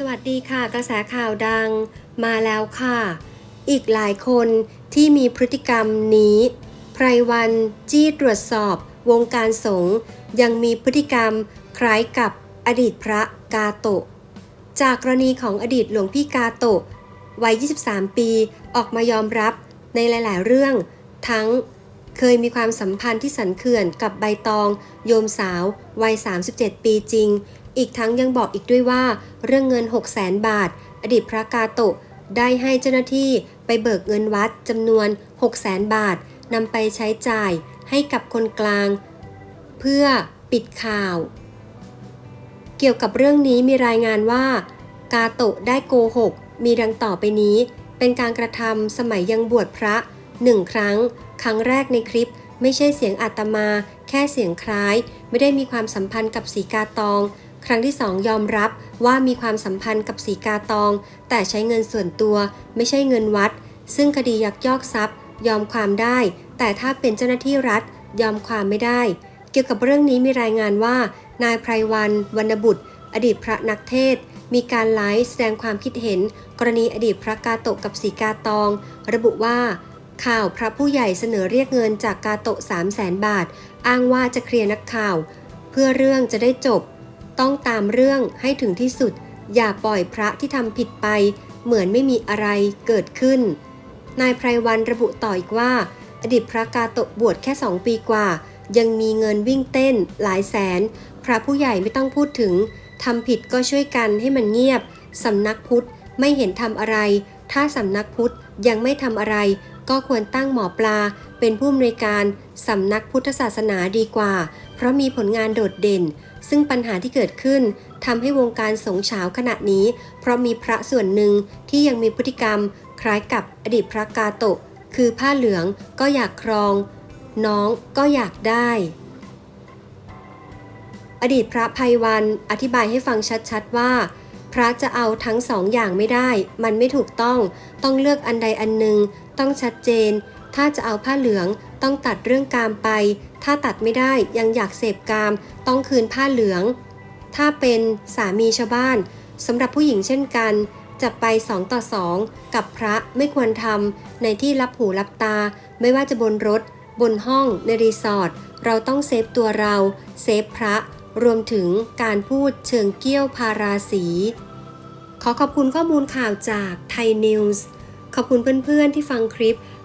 สวัสดีค่ะกระแสข่าวดังมาแล้วค่ะ อีกหลายคนที่มีพฤติกรรมนี้ไพรวันจี้ตรวจสอบวงการสงฆ์ยังมีพฤติกรรมคล้ายกับอดีตพระกาโตะ จากกรณีของอดีตหลวงพี่กาโตะวัย 23 ปีออกมายอมรับในหลาย ๆ เรื่อง ทั้งเคยมีความสัมพันธ์ที่สันเขื่อนกับใบตอง โยมสาววัย 37 ปีจริง อีกทั้งยังบอกอีกด้วยว่า เรื่องเงิน 6 0แสนบาท อดีตพระกาโตะได้ให้เจ้าหน้าที่ไปเบิกเงินวัดจำนวน 6 0แสนบาทนำไปใช้จ่ายให้กับคนกลาง เพื่อปิดข่าว เกี่ยวกับเรื่องนี้มีรายงานว่า กาโตะได้โกหก มีดังต่อไปนี้ เป็นการกระทำสมัยยังบวชพระหนึ่งครั้ง ครั้งแรกในคลิป ไม่ใช่เสียงอาตมา แค่เสียงคล้าย ไม่ได้มีความสัมพันธ์กับสีกาตอง ครั้งที่สองยอมรับว่ามีความสัมพันธ์กับสีกาตอง แต่ใช้เงินส่วนตัวไม่ใช่เงินวัด ซึ่งคดียักยอกทรัพย์ ยอมความได้ แต่ถ้าเป็นเจ้าหน้าที่รัฐ ยอมความไม่ได้ เกี่ยวกับเรื่องนี้มีรายงานว่า นายไพรวันวรรณบุตร อดีตพระนักเทศ มีการไลฟ์แสดงความคิดเห็น กรณีอดีตพระกาโตะกับสีกาตอง ระบุว่าข่าวพระผู้ใหญ่เสนอเรียกเงินจากกาโตะ3 0 0แสนบาท อ้างว่าจะเคลียร์นักข่าว เพื่อเรื่องจะได้จบ ต้องตามเรื่องให้ถึงที่สุด อย่าปล่อยพระที่ทำผิดไป เหมือนไม่มีอะไรเกิดขึ้น นายไพรวันระบุต่ออีกว่า อดีตพระกาโตะบวชแค่2ปีกว่า ยังมีเงินวิ่งเต้นหลายแสน พระผู้ใหญ่ไม่ต้องพูดถึงทำผิดก็ช่วยกันให้มันเงียบสำนักพุทธไม่เห็นทำอะไร ถ้าสำนักพุทธยังไม่ทำอะไร ก็ควรตั้งหมอปลา เป็นผู้อำนวยการสำนักพุทธศาสนาดีกว่า เพราะมีผลงานโดดเด่น ซึ่งปัญหาที่เกิดขึ้นทำให้วงการสงฆ์เฉาวขณะนี้ เพราะมีพระส่วนหนึ่งที่ยังมีพฤติกรรม คล้ายกับอดีตพระกาโตะ คือผ้าเหลืองก็อยากครอง น้องก็อยากได้ อดีตพระภัยวันอธิบายให้ฟังชัดๆว่าพระจะเอาทั้งสองอย่างไม่ได้ มันไม่ถูกต้อง ต้องเลือกอันใดอันหนึ่ง ต้องชัดเจน ถ้าจะเอาผ้าเหลืองต้องตัดเรื่องกามไป ถ้าตัดไม่ได้ยังอยากเสพกาม ต้องคืนผ้าเหลือง ถ้าเป็นสามีชาวบ้านสำหรับผู้หญิงเช่นกัน จะไปสองต่อสองกับพระไม่ควรทำในที่รับหูรับตา ไม่ว่าจะบนรถ บนห้องในรีสอร์ทเราต้องเซฟตัวเรา เซฟพระ รวมถึงการพูดเชิงเกี้ยวพาราสี ขอขอบคุณข้อมูลข่าวจากไทยนิวส์ขอบคุณเพื่อนๆที่ฟังคลิป